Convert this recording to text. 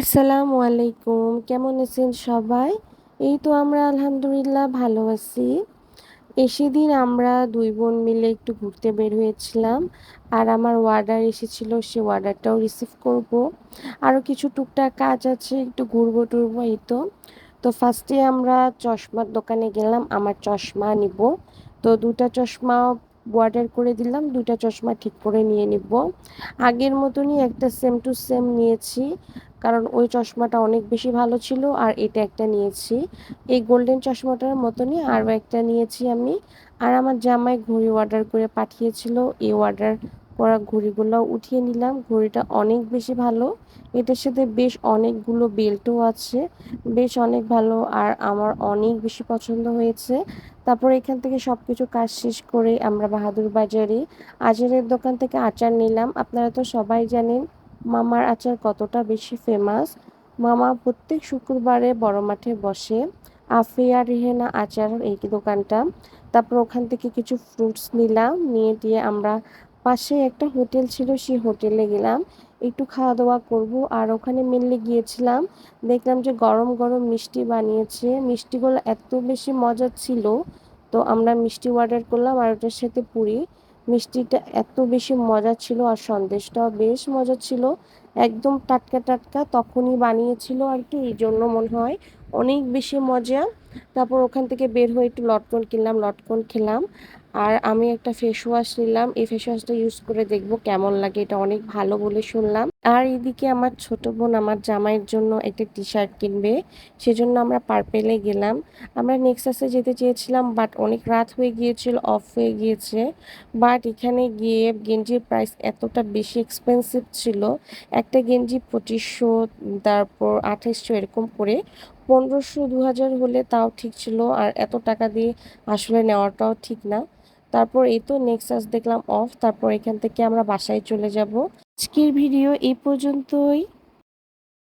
আসসালামু আলাইকুম, কেমন আছেন সবাই? এই তো আমরা আলহামদুলিল্লাহ ভালো আছি। এ সেদিন আমরা দুই বোন মিলে একটু ঘুরতে বের হয়েছিলাম আর আমার অর্ডার এসেছিল, সে অর্ডারটাও রিসিভ করব। আরও কিছু টুকটাক কাজ আছে, একটু ঘুরবো টুরবো, এই তো। তো ফার্স্টে আমরা চশমার দোকানে গেলাম, আমার চশমা নিব। তো দুটা চশমা অর্ডার করে দিলাম দুটা চশমা ঠিক করে নিয়ে নিব। আগের মতনই একটা সেম টু সেম নিয়েছি, কারণ ওই চশমাটা অনেক বেশি ভালো ছিল, আর এটা একটা নিয়েছি। এই গোল্ডেন চশমাটার মতনই আরও একটা নিয়েছি আমি। আর আমার জামাই ঘড়ি অর্ডার করে পাঠিয়েছিল, এই অর্ডার করা ঘড়িগুলো উঠিয়ে নিলাম। ঘড়িটা অনেক বেশি ভালো। এটার সাথে বেশ অনেকগুলো বেল্টও আছে। বেশ অনেক ভালো আর আমার অনেক বেশি পছন্দ হয়েছে। তারপর এখান থেকে সব কিছু কাজ শেষ করে আমরা বাহাদুর বাজারে। আচারের দোকান থেকে আচার নিলাম। আপনারা তো সবাই জানেন মামার আচার কতটা বেশি ফেমাস মামা প্রত্যেক শুক্রবারে বড় মাঠে বসে। আফিয়া, রেহেনা আচার এই দোকানটা। তারপর ওখান থেকে কিছু ফ্রুটস নিলাম। নিয়ে দিয়ে আমরা পাশে একটা হোটেল ছিল, সেই হোটেলে গেলাম। একটু খাওয়া দাওয়া করব। আর ওখানে মেনলি গিয়েছিলাম। দেখলাম যে গরম গরম মিষ্টি বানিয়েছে। মিষ্টিগুলো এত বেশি মজার ছিল। তো আমরা মিষ্টি অর্ডার করলাম আর ওটার সাথে পুরি। মিষ্টিটা এত বেশি মজা ছিল আর সন্দেশটাও বেশ মজা ছিল। একদম টাটকা টাটকা তখনই বানিয়েছিল আর কি, এই জন্য মনে হয় অনেক বেশি মজা। তারপর ওখান থেকে বের হয়ে একটু লটকন কিনলাম, লটকন খেলাম। আর আমি একটা ফেস ওয়াশ নিলাম। এই ফেস ওয়াশটা ইউজ করে দেখব কেমন লাগে, এটা অনেক ভালো বলে শুনলাম। আর এদিকে আমার ছোট বোন আমার জামাইয়ের জন্য একটা টি শার্ট কিনবে। সেজন্য আমরা পার্পেলে গেলাম। আমরা নেক্সাসে যেতে চেয়েছিলাম বাট অনেক রাত হয়ে গিয়েছিল অফ হয়ে গিয়েছে। বাট এখানে গিয়ে গেঞ্জির প্রাইস এতটা বেশি এক্সপেন্সিভ ছিল। একটা গেঞ্জি পঁচিশশো, তারপর আঠাইশশো এরকম করে পনেরোশো দু হাজার হলে তাও ঠিক ছিল আর এত টাকা দিয়ে আসলে নেওয়াটাও ঠিক না। তারপর এই তো নেক্সাস দেখলাম অফ তারপর এখান থেকে আমরা বাসায় চলে যাব। আজকের ভিডিও এই পর্যন্তই।